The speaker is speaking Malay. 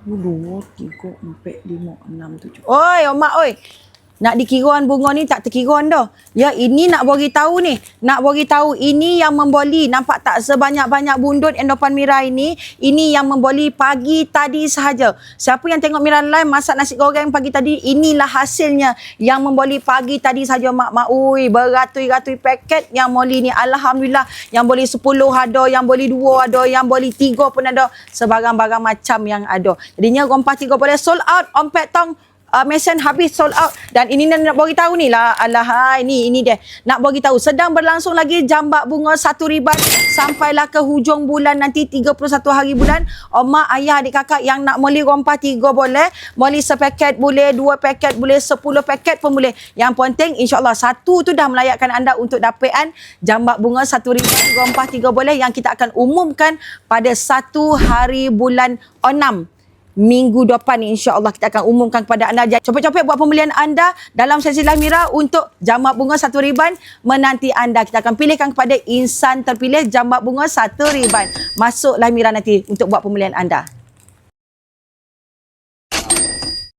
Dua, tiga, empat, lima, enam, tujuh. Oi, Omak, oi. Nak dikiraan bunga ni tak terkiraan dah. Ya, ini nak bagi tahu ni. Nak bagi tahu ini yang memboli. Nampak tak sebanyak-banyak bundut endopan Mira ini. Ini yang memboli pagi tadi sahaja. Siapa yang tengok Mira live masak nasi goreng pagi tadi, inilah hasilnya yang memboli pagi tadi sahaja mak mak. Ui, beratus-ratus paket yang moli ni. Alhamdulillah. Yang boli 10 ada, yang boli 2 ada, yang boli 3 pun ada. Sebarang-barang macam yang ada. Jadinya rompah 3 boleh sold out. Om Pet Tong uh, mesin habis sold out. Dan ini nak bagi tahu ni lah. Alah hai, ni ini dia. Nak bagi tahu. Sedang berlangsung lagi jambak bunga satu riban sampailah ke hujung bulan nanti 31 hari bulan. Mak ayah adik kakak yang nak meli rompah tiga boleh. Meli sepaket boleh dua paket boleh sepuluh paket pun boleh. Yang penting insyaallah satu tu dah melayakkan anda untuk dapatan jambak bunga satu riban rompah tiga boleh yang kita akan umumkan pada satu hari bulan 6 minggu depan ni insya-Allah kita akan umumkan kepada anda. Jadi, Cepet-cepet buat pembelian anda dalam sesi Mira untuk jamak bunga satu riban menanti anda. Kita akan pilihkan kepada insan terpilih jamak bunga satu riban. Masuk Mira nanti untuk buat pembelian anda.